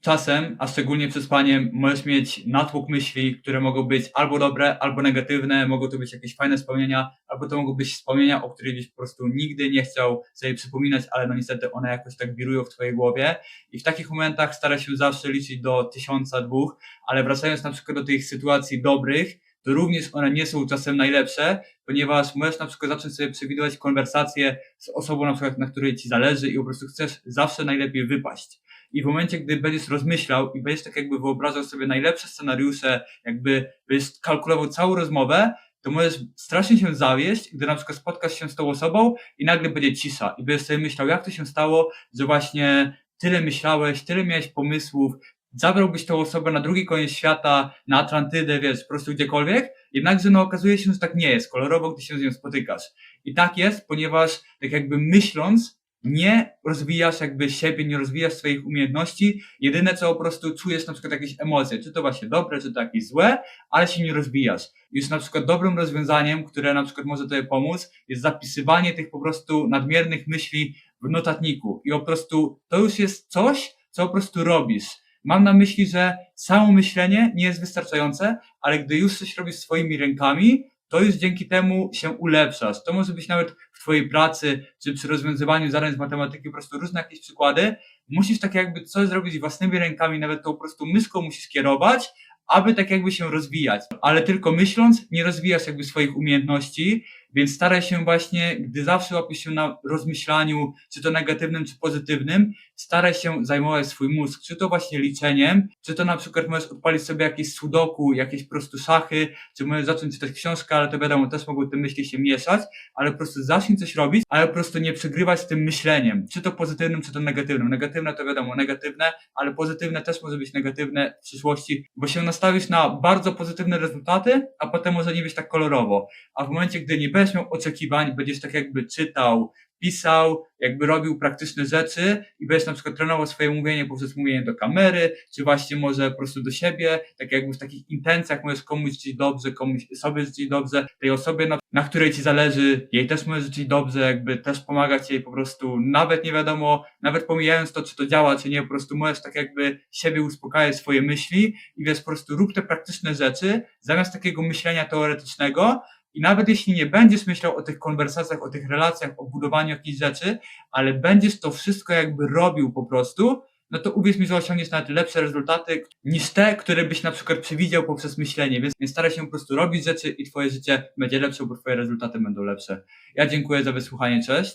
czasem, a szczególnie przed spaniem, możesz mieć natłok myśli, które mogą być albo dobre, albo negatywne, mogą to być jakieś fajne wspomnienia, albo to mogą być wspomnienia, o których byś po prostu nigdy nie chciał sobie przypominać, ale no niestety one jakoś tak wirują w twojej głowie i w takich momentach staraj się zawsze liczyć do tysiąca, dwóch, ale wracając na przykład do tych sytuacji dobrych, to również one nie są czasem najlepsze, ponieważ możesz na przykład zacząć sobie przewidywać konwersację z osobą na przykład, na której ci zależy i po prostu chcesz zawsze najlepiej wypaść. I w momencie, gdy będziesz rozmyślał i będziesz tak jakby wyobrażał sobie najlepsze scenariusze, jakby będziesz kalkulował całą rozmowę, to możesz strasznie się zawieść, gdy na przykład spotkasz się z tą osobą i nagle będzie cisza. I będziesz sobie myślał, jak to się stało, że właśnie tyle myślałeś, tyle miałeś pomysłów, zabrałbyś tą osobę na drugi koniec świata, na Atlantydę, wiesz, po prostu gdziekolwiek, jednakże no okazuje się, że tak nie jest, kolorowo, gdy się z nią spotykasz. I tak jest, ponieważ tak jakby myśląc, nie rozwijasz jakby siebie, nie rozwijasz swoich umiejętności, jedyne co po prostu czujesz na przykład jakieś emocje, czy to właśnie dobre, czy to jakieś złe, ale się nie rozwijasz. Już na przykład dobrym rozwiązaniem, które na przykład może Tobie pomóc, jest zapisywanie tych po prostu nadmiernych myśli w notatniku i po prostu to już jest coś, co po prostu robisz. Mam na myśli, że samo myślenie nie jest wystarczające, ale gdy już coś robisz swoimi rękami, to już dzięki temu się ulepszasz. To może być nawet w Twojej pracy, czy przy rozwiązywaniu zadań z matematyki, po prostu różne jakieś przykłady. Musisz tak jakby coś zrobić własnymi rękami, nawet tą po prostu myszką musisz kierować, aby tak jakby się rozwijać. Ale tylko myśląc, nie rozwijasz jakby swoich umiejętności, więc staraj się właśnie, gdy zawsze łapiesz się na rozmyślaniu, czy to negatywnym, czy pozytywnym, staraj się zajmować swój mózg, czy to właśnie liczeniem, czy to na przykład możesz odpalić sobie jakieś sudoku, jakieś prostu szachy, czy możesz zacząć czytać książkę, ale to wiadomo, też mogą te myśli się mieszać, ale po prostu zacznij coś robić, ale po prostu nie przegrywać z tym myśleniem, czy to pozytywnym, czy to negatywnym. Negatywne to wiadomo, negatywne, ale pozytywne też może być negatywne w przyszłości, bo się nastawisz na bardzo pozytywne rezultaty, a potem może nie być tak kolorowo. A w momencie, gdy nie będziesz miał oczekiwań, będziesz tak jakby czytał, pisał, jakby robił praktyczne rzeczy i będziesz na przykład trenował swoje mówienie poprzez mówienie do kamery, czy właśnie może po prostu do siebie, tak jakby w takich intencjach możesz komuś życzyć dobrze, komuś sobie życzyć dobrze, tej osobie, na, na której ci zależy, jej też możesz życzyć dobrze, jakby też pomagać jej po prostu, nawet nie wiadomo, nawet pomijając to, czy to działa, czy nie, po prostu możesz tak jakby siebie uspokajać swoje myśli i wiesz, po prostu rób te praktyczne rzeczy, zamiast takiego myślenia teoretycznego, i nawet jeśli nie będziesz myślał o tych konwersacjach, o tych relacjach, o budowaniu jakichś rzeczy, ale będziesz to wszystko jakby robił po prostu, no to uwierz mi, że osiągniesz nawet lepsze rezultaty niż te, które byś na przykład przewidział poprzez myślenie. Więc, więc staraj się po prostu robić rzeczy i twoje życie będzie lepsze, bo twoje rezultaty będą lepsze. Ja dziękuję za wysłuchanie, cześć.